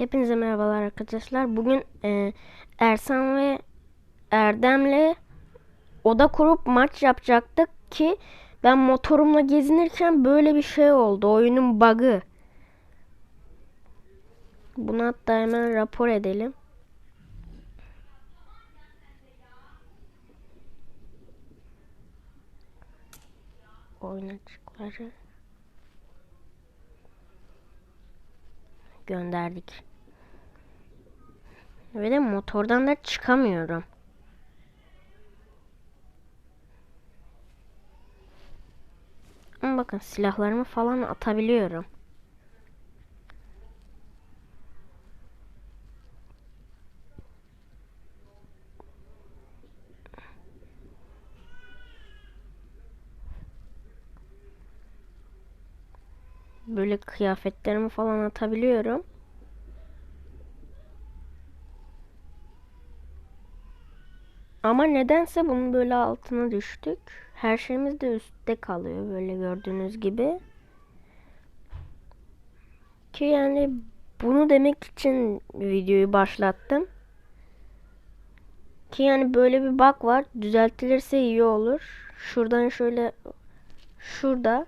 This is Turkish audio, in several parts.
Hepinize merhabalar arkadaşlar. Bugün e, Ersan ve Erdem'le oda kurup maç yapacaktık ki ben motorumla gezinirken böyle bir şey oldu. Oyunun bug'ı. Bunu hatta hemen rapor edelim. Oyun açıkları. Gönderdik. Ve de motordan da çıkamıyorum. Ama bakın silahlarımı falan atabiliyorum. Böyle kıyafetlerimi falan atabiliyorum. Ama nedense bunun böyle altına düştük. Her şeyimiz de üstte kalıyor böyle gördüğünüz gibi. Ki yani bunu demek için videoyu başlattım. Ki yani böyle bir bug var. Düzeltilirse iyi olur. Şuradan şöyle şurada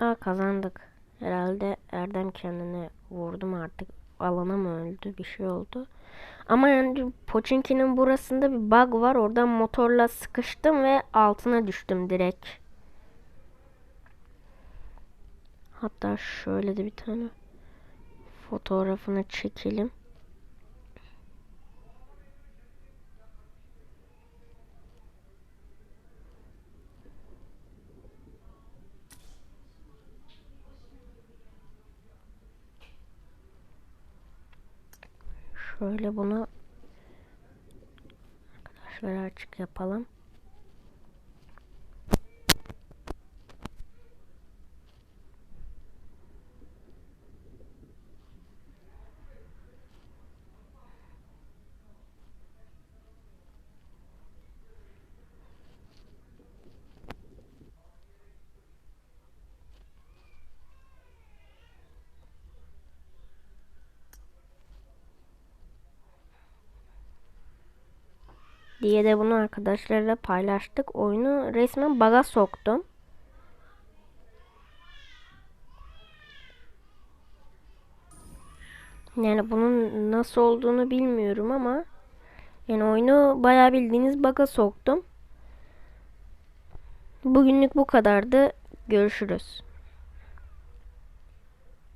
Aa kazandık. Herhalde Erdem kendini vurdum artık. Alana mı öldü? Bir şey oldu. Ama yani Pochinki'nin burasında bir bug var. Oradan motorla sıkıştım ve altına düştüm direkt. Hatta şöyle de bir tane fotoğrafını çekelim. Şöyle bunu arkadaşlar açık yapalım. Diye de bunu arkadaşlarla paylaştık. Oyunu resmen baga soktum. Yani bunun nasıl olduğunu bilmiyorum ama yani oyunu bayağı bildiğiniz baga soktum. Bugünlük bu kadardı. Görüşürüz.